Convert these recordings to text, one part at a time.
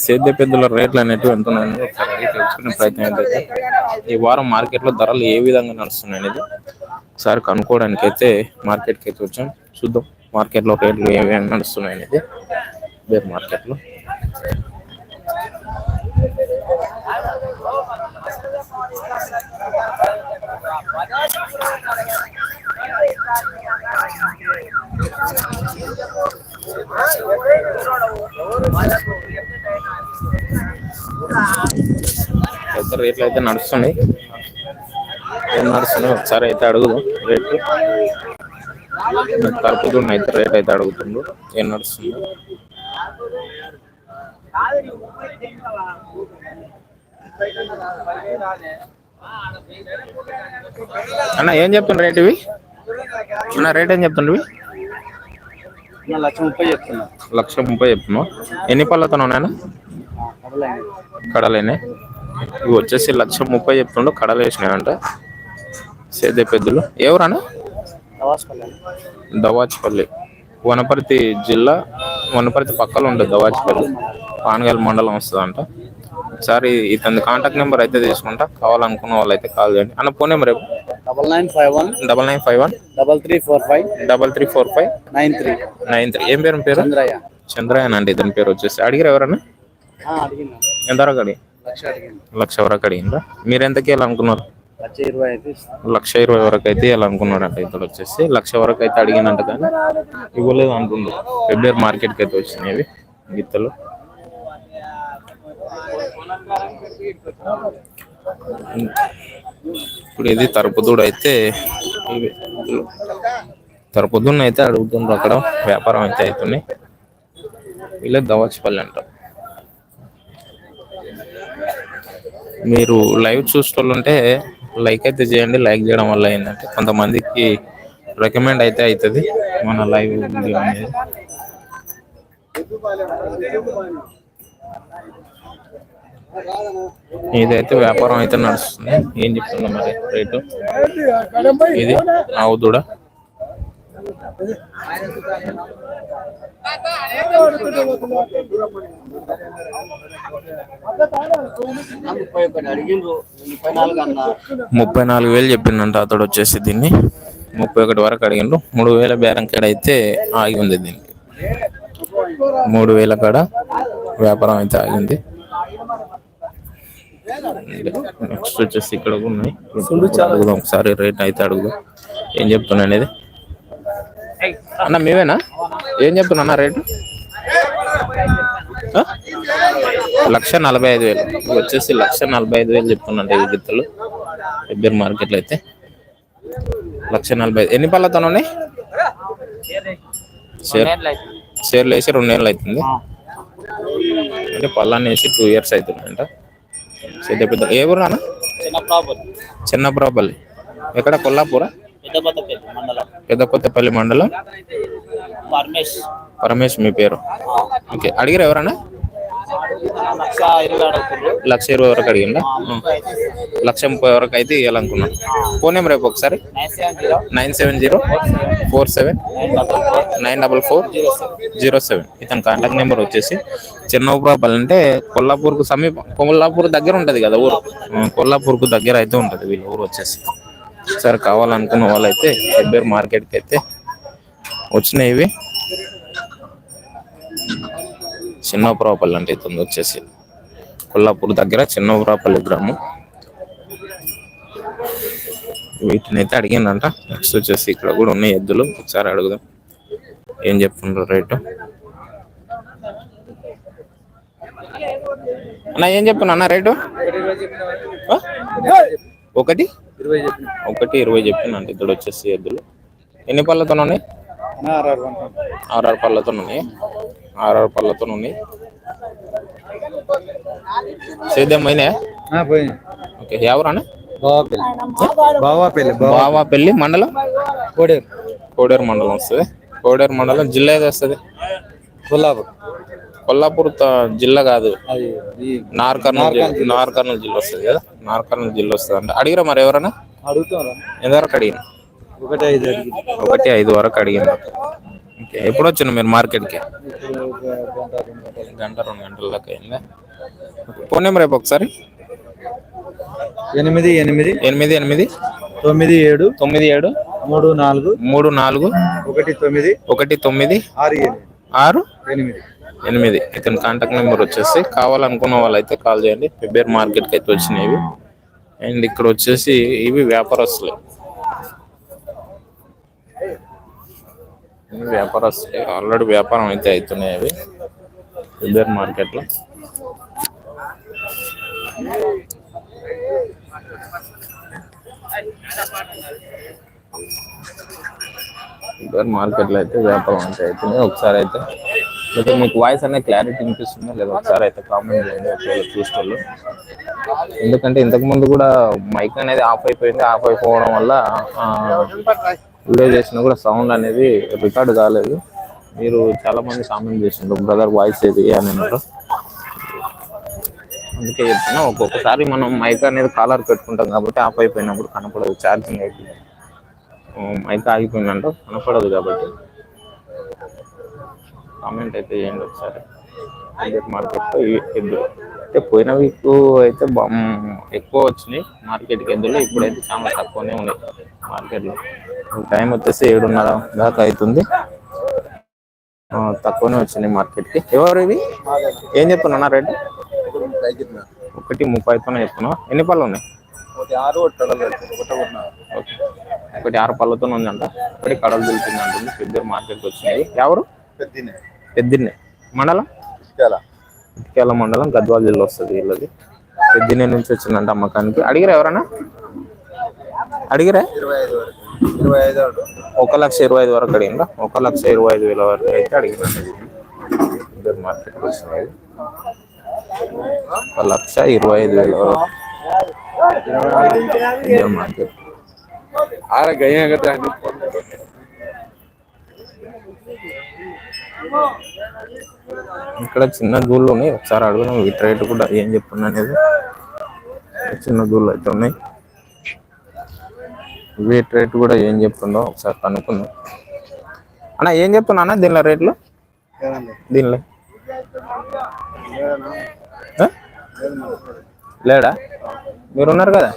సేద్య పెద్దల రేట్లు అనేటివి ఎంత ఉన్నాయని ఒకసారి అడిగి తెలుసుకునే ప్రయత్నం ఏంటంటే ఈ వారం మార్కెట్లో ధరలు ఏ విధంగా నడుస్తున్నాయి అనేది ఒకసారి కనుక్కోవడానికి అయితే మార్కెట్కి అయితే వచ్చాం. చూద్దాం మార్కెట్లో రేట్లు ఏవి నడుస్తున్నాయి అనేది బేర్ మార్కెట్లో పెద్ద రేట్లు అయితే నడుస్తున్నాయి. ఏం నడుస్తున్నాయి ఒకసారి అయితే అడుగుదాం రేట్లు. కలుపుతుండ అయితే రేట్ అయితే అడుగుతుండ్రు ఏం నడుస్తుందో? అన్న ఏం చెప్తుండ్రు రేట్ ఇవి? అన్న రేట్ ఏం చెప్తుండ్రు ఇవి? లక్ష ముప్పై చెప్తున్నా. లక్ష ముప్పై చెప్తున్నావు? ఎన్ని పళ్ళతో ఉన్నాయన్న? కడలేనే ఇవి వచ్చేసి లక్ష ముప్పై చెప్తుండో కడలు వేసినాయంట. సేద్య పెద్దలు. ఎవరన్నా? దవాచిపల్లి. వనపర్తి జిల్లా వనపర్తి పక్కలో ఉంటుంది దవాచిపల్లి. పానగల్ మండలం వస్తుందంట. ఒకసారి ఇతని కాంటాక్ట్ నెంబర్ అయితే తీసుకుంటా. కావాలనుకున్న వాళ్ళు అయితే కాల్ చేయండి. అన్న phone number double nine five one double nine five one. Double three four five. Double three four five nine three. Nine three ఏం పేరు పేరు? చంద్రయ్య. చంద్రయాన్ అండి ఇతని పేరు వచ్చేసి. అడిగారు ఎవరన్నా? అడిగిందా ఎంతవరకు అడిగి లక్ష వరకు అడిగిందా? మీరు ఎంతకి వెళ్ళాలనుకున్నారు లక్ష ఇరవై వరకు అయితే వెళ్ళాలనుకున్నాడంట ఇతడు వచ్చేసి. లక్ష వరకు అయితే అడిగినంట కానీ ఇవ్వలేదు అంటుండు ఫిబ్రవరి మార్కెట్కి అయితే వచ్చినాయి గిత్తలు. ఇప్పుడు ఇది తరపుదుడు అయితే తరపుదున్న అయితే అడుగుతుండ్రు అక్కడ. వ్యాపారం అయితే అవుతున్నాయి. వీళ్ళే దవాచిపల్లి అంట. మీరు లైవ్ చూస్తుంటే లైక్ అయితే చేయండి. లైక్ చేయడం వల్ల ఏంటంటే కొంతమందికి రికమెండ్ అయితే అవుతుంది మన లైవ్ వీడియో అనేది. ఇదైతే వ్యాపారం అయితే నడుస్తుంది. ఏం చెప్తున్నా మరి రేటు? ఇది ఆవు దూడ. ముప్పై నాలుగు వేలు చెప్పిండంట అతడు వచ్చేసి దీన్ని. ముప్పై ఒకటి వరకు అడిగిండు. మూడు వేల బేరం కాడ అయితే ఆగి ఉంది దీనికి. మూడు వేల కాడ వ్యాపారం అయితే ఆగింది నెక్స్ట్ వచ్చేసి ఇక్కడ కూడా ఉన్నాయి ఒకసారి రేట్ అయితే అడుగుదాం. ఏం చెప్తున్నా అనేది? అన్న మేమేనా ఏం చెప్తున్నా అన్న రేటు? లక్ష నలభై ఐదు వేలు. వచ్చేసి లక్ష నలభై ఐదు వేలు చెప్తున్నాండి ఈ గిత్తలు ఎబ్బేరు మార్కెట్లో అయితే. లక్ష నలభై ఐదు ఎన్ని పళ్ళతో ఉన్నాయి? షేర్ షేర్లు వేసి రెండు నెలలు అవుతుంది. అంటే పళ్ళాన్ని వేసి టూ ఇయర్స్ అవుతుందంట. పెద్ద ఏ ఊరు అన్న? చిన్న ప్రాబ్లం ఎక్కడ? కొల్లాపూరా? పెద్ద కొత్తపల్లి మండలం? పరమేష్ పరమేష్ మీ పేరు? ఓకే అడిగారు ఎవరన్నా? లక్ష ఇరవై వరకు అడిగిందా? లక్ష ముప్పై వరకు అయితే ఇవ్వాలనుకున్నాను ఫోన్ నెంబర్ రేపు ఒకసారి. Nine seven zero. Four seven. Nine double four. Zero seven. ఇతని కాంటాక్ట్ నెంబర్ వచ్చేసి చిన్నపురాపల్లి అంటే కొల్లాపూర్కు సమీపం కొల్లాపూర్ దగ్గర ఉంటుంది కదా ఊరు? కొల్లాపూర్కు దగ్గర అయితే ఉంటుంది వీళ్ళ ఊరు వచ్చేసి. ఒకసారి కావాలనుకున్న వాళ్ళైతే ఎబ్బేరు మార్కెట్కి అయితే వచ్చినాయి ఇవి. చిన్నపురాపల్లి అంటే ఇతను వచ్చేసి కొల్లాపూర్ దగ్గర చిన్నపురాపల్లి గ్రామం. వీటిని అయితే అడిగిందంట. నెక్స్ట్ వచ్చేసి ఇక్కడ కూడా ఉన్నాయి ఎద్దులు. ఒకసారి అడుగుదాం. ఏం చెప్తుండ్రు రేటు? అన్న ఏం చెప్పను అన్న రేటు? ఒకటి? ఒకటి ఇరవై చెప్పిన అంటే ఇద్దరు వచ్చేసి ఎద్దులు. ఎన్ని పళ్ళతో ఉన్నాయి? ఆర్ఆర్ పళ్ళతో ఉన్నాయి. ఆర్ఆర్ పళ్ళతో ఉన్నాయి. సేద్యం అయినాయా పోయింది ఓకే బావాపల్లి. బావాపల్లి మండలం? కోడేరు. కోడేరు మండలం వస్తుంది. కోడేరు మండలం జిల్లా ఏది వస్తుంది? కొల్లాపూర్. కొల్లాపూర్ త- జిల్లా కాదు. అది ఈ నార్ కర్నూలు జిల్లా. నార్ కర్నూలు జిల్లా వస్తుంది కదా? నార్ కర్నూలు జిల్లా వస్తుంది అంటే అడిగిరా మరి ఎవరైనా ఎంతవరకు అడిగిన? ఒకటి ఐదు అడిగింది ఒకటి ఐదు వరకు అడిగిన. ఓకే ఎప్పుడు వచ్చిన మీరు మార్కెట్కి? గంట రెండు గంటలు దాకా అయిందా? ఫోన్ నెంబర్ రేపు ఒకసారి. ఎనిమిది ఎనిమిది. ఎనిమిది ఎనిమిది. తొమ్మిది ఏడు. తొమ్మిది ఏడు. మూడు నాలుగు. మూడు నాలుగు. ఒకటి తొమ్మిది. ఒకటి తొమ్మిది. ఆరు ఆరు. ఎనిమిది. ఎనిమిది. ఇతని కాంటాక్ట్ నెంబర్ వచ్చేసి కావాలనుకున్న వాళ్ళైతే కాల్ చేయండి. పెబ్బేర్ మార్కెట్కి అయితే వచ్చినాయి అండ్ ఇక్కడ వచ్చేసి ఇవి వ్యాపారస్తులే. వ్యాపారస్తులే. ఆల్రెడీ వ్యాపారం అయితే అవుతున్నాయి అవి. ఫిబ్రవరి మార్కెట్లో మార్కెట్లో అయితే వ్యాపారం అయితే అవుతున్నాయి ఒకసారి అయితే లేదా మీకు వాయిస్ అనేది క్లారిటీ వినిపిస్తుందా? లేదా ఒకసారి అయితే కామెంట్ చేయండి ఒకవేళ చూసేవాళ్ళు ఎందుకంటే ఇంతకు ముందు కూడా మైక్ అనేది ఆఫ్ అయిపోయింది ఆఫ్ అయిపోవడం వల్ల వీడియో చేసినా కూడా సౌండ్ అనేది రికార్డు కాలేదు. మీరు చాలా మంది కామెంట్ చేసిండ్రు బ్రదర్ వాయిస్ ఏది? అని అన్నారు అందుకే చెప్తున్నా ఒక్కొక్కసారి మనం మైక్ అనేది కాలర్ పెట్టుకుంటాం కాబట్టి ఆఫ్ అయిపోయినప్పుడు కనపడదు ఛార్జింగ్ అయిపోయింది. మైక్ ఆగిపోయిందంటే కనపడదు కాబట్టి. కామెంట్ అయితే చేయండి ఒకసారి. మార్కెట్ ఎద్దులు అంటే పోయిన వీక్ అయితే ఎక్కువ వచ్చినాయి. మార్కెట్కి ఎద్దులు ఇప్పుడైతే చాలా తక్కువనే ఉన్నాయి. మార్కెట్లో టైం వచ్చేసి ఏడున్నర దాకా అవుతుంది తక్కువనే వచ్చినాయి మార్కెట్కి ఎవరు ఇవి ఏం చెప్తున్నా రేటు? ఒకటి ముప్పై ఐదునే చెప్తున్నావు? ఎన్ని పళ్ళు ఉన్నాయి? ఒకటి ఆరు పళ్ళతో ఉందంట. ఒకటి కడలు దిగుతుంది అంటుంది. ఇద్దరు మార్కెట్కి వచ్చినాయి ఎవరు? పెద్దిన్నే మండలం? ఇటుకేల. మండలం గద్వాల జిల్లా వస్తుంది వీళ్ళది. పెద్దిన్నే నుంచి వచ్చిందంట అమ్మకానికి. అడిగిరా ఎవరన్నా? అడిగిరా? ఒక లక్ష ఇరవై ఐదు వరకు అడిగిందా? ఒక లక్ష ఇరవై ఐదు వేల వరకు అయితే అడిగినట్టు ఇద్దరు మార్కెట్కి వచ్చినాయి. ఒక లక్ష ఇరవై ఐదు వేల వరకు. మార్కెట్. ఆర ఇక్కడ చిన్న దూళ్ళు ఉన్నాయి. ఒకసారి అడుగుదాం వీటి రేటు కూడా ఏం చెప్తున్నా అనేది. చిన్న దూళ్ళు అయితే ఉన్నాయి. వీటి రేటు కూడా ఏం చెప్తుందో ఒకసారి కనుక్కుందాం. అన్న ఏం చెప్తున్నా అన్న దీనిలో రేట్లు? దీనిలో. లేడా? మీరున్నారు కదా?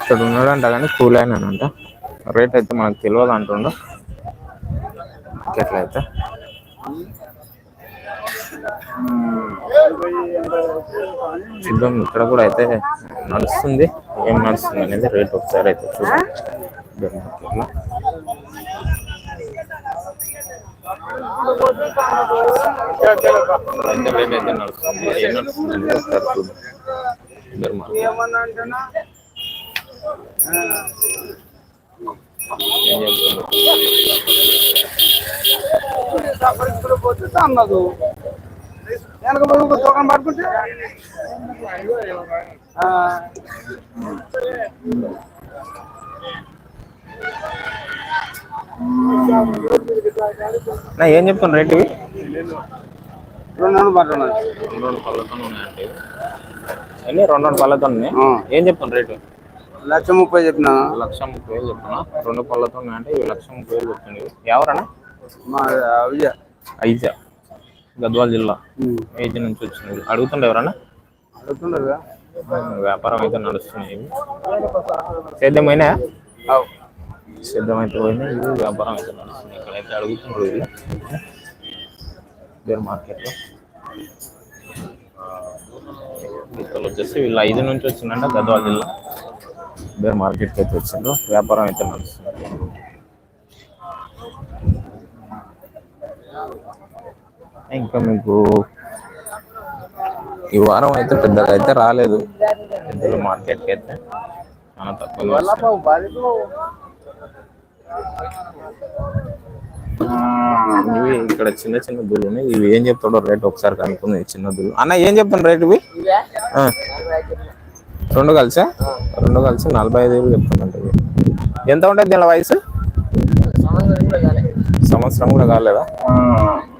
ఇక్కడ ఉన్నాడంట కానీ కూల్ అయినానంట రేట్ అయితే మనకు తెలియదు అంటుండు. ఎట్లయితే చూద్దాం ఇక్కడ కూడా అయితే నడుస్తుంది. ఏం నడుస్తుంది అనేది రేట్ ఒకసారి అయితే చూద్దాం. మార్కెట్లో. రేట్ అయితే నడుస్తుంది. ఏం నడుస్తుంది అనేది ఒకసారి చూద్దాం. మార్కెట్ ఏం చెప్తున్నారు అన్నదు వెనక నా ఏం చెప్తున్నారు రేట్ ఇవి? రెండు వందలు పట్టుకున్నది రెండు రెండు పళ్ళతో ఉన్నాయండి. ఎన్ని రెండు రెండు పళ్ళతో ఉన్నాయి. ఏం చెప్తున్నారు రేటు? లక్ష ముప్పై చెప్పిన? లక్ష ముప్పై వేలు చెప్తున్నా రెండు పళ్ళతో ఇవి లక్ష ముప్పై వేలు చెప్తుంది ఎవరన్నా? మా అవిజ. ఐజా గద్వాల జిల్లా. ఏజీ నుంచి వచ్చింది అడుగుతుండే ఎవరన్నా? అడుగుతుండరుగా? ఆ, వ్యాపారం అయితే నడుస్తున్నాయి సేద్యమైనా సేద్యం అయితే పోయినాయి ఇవి వ్యాపారం అయితే నడుస్తుంది ఇక్కడైతే అడుగుతున్నారు ఇది బేర్ మార్కెట్లో. ఇక్కడ వచ్చేసి వీళ్ళు ఐదు నుంచి వచ్చిందంట గద్వాల జిల్లా. బేర్ మార్కెట్కి అయితే వచ్చిండ్రు వ్యాపారం అయితే నడుస్తుంది. ఇంకా మీకు ఈ వారం అయితే పెద్దగా అయితే రాలేదు. పెద్దలు మార్కెట్కి అయితే చాలా తక్కువ ఇవి ఇక్కడ చిన్న చిన్న దూలు ఉన్నాయి. ఇవి ఏం చెప్తాడో రేట్ ఒకసారి కనుక్కుంది. చిన్న దూలు అన్న ఏం చెప్తాను రేట్ ఇవి? రెండు కలిసా? రెండు కలిసి నలభై ఐదు వేలు చెప్తానంట ఇవి ఎంత ఉంటుంది దీని వయసు సంవత్సరం కూడా కాలేదా?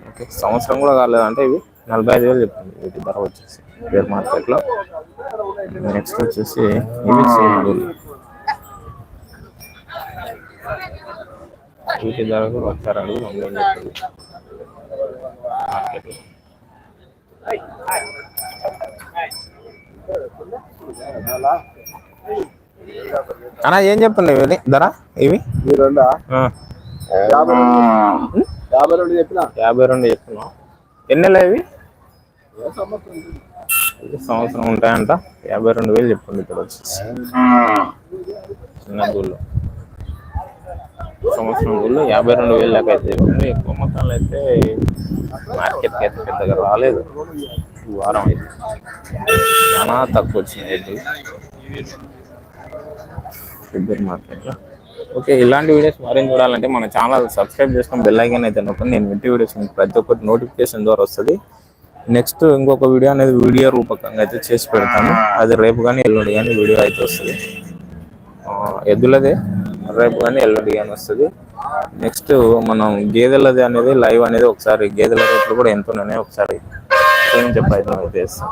ఓకే సంవత్సరం కూడా కాలేదంటే ఇవి? నలభై ఐదు వేలు చెప్తుంది వీటి ధర వచ్చేసి పేరు మార్కెట్లో. నెక్స్ట్ వచ్చేసి ఇవి వీటి ధర కూడా ఒకసారి అడుగు మార్కెట్లో. అన్నా ఏం చెప్పండి ఇవి? ధర? ఇవి? యాభై రెండు. చెప్పిన? యాభై రెండు చెప్తున్నాం ఎన్ని నెలలు ఇవి? సంవత్సరం? ఉంటాయంట? యాభై రెండు వేలు చెప్పండి ఇక్కడ వచ్చేసి చిన్న గుళ్ళు. సంవత్సరం గుళ్ళు యాభై రెండు వేలు లెక్క అయితే చెప్పండి ఎక్కువ మొత్తంలో అయితే మార్కెట్కి అయితే పెద్దగా రాలేదు. వారం అయితే చాలా తక్కువ వచ్చింది ఎద్దులు ఫిబ్రవరి మార్కెట్లో ఓకే ఇలాంటి వీడియోస్ మరేం చూడాలంటే మన ఛానల్ సబ్స్క్రైబ్ చేసుకొని బెల్ ఐకాన్ అయితే నొక్కండి. నేను వింటి వీడియోస్ మీకు ప్రతి ఒక్కటి నోటిఫికేషన్ ద్వారా వస్తుంది. నెక్స్ట్ ఇంకొక వీడియో అనేది వీడియో రూపకంగా అయితే చేసి పెడతాను. అది రేపు కానీ ఎల్లుండి కానీ వీడియో అయితే వస్తుంది. ఎద్దులదే. రేపు కానీ ఎల్లుండి కానీ వస్తుంది. నెక్స్ట్ మనం గేదెలది అనేది లైవ్ అనేది ఒకసారి గేదెల రేట్లు కూడా ఎంత ఉన్నాయో. ఒకసారి చూపించే ప్రయత్నం అయితే చేస్తాం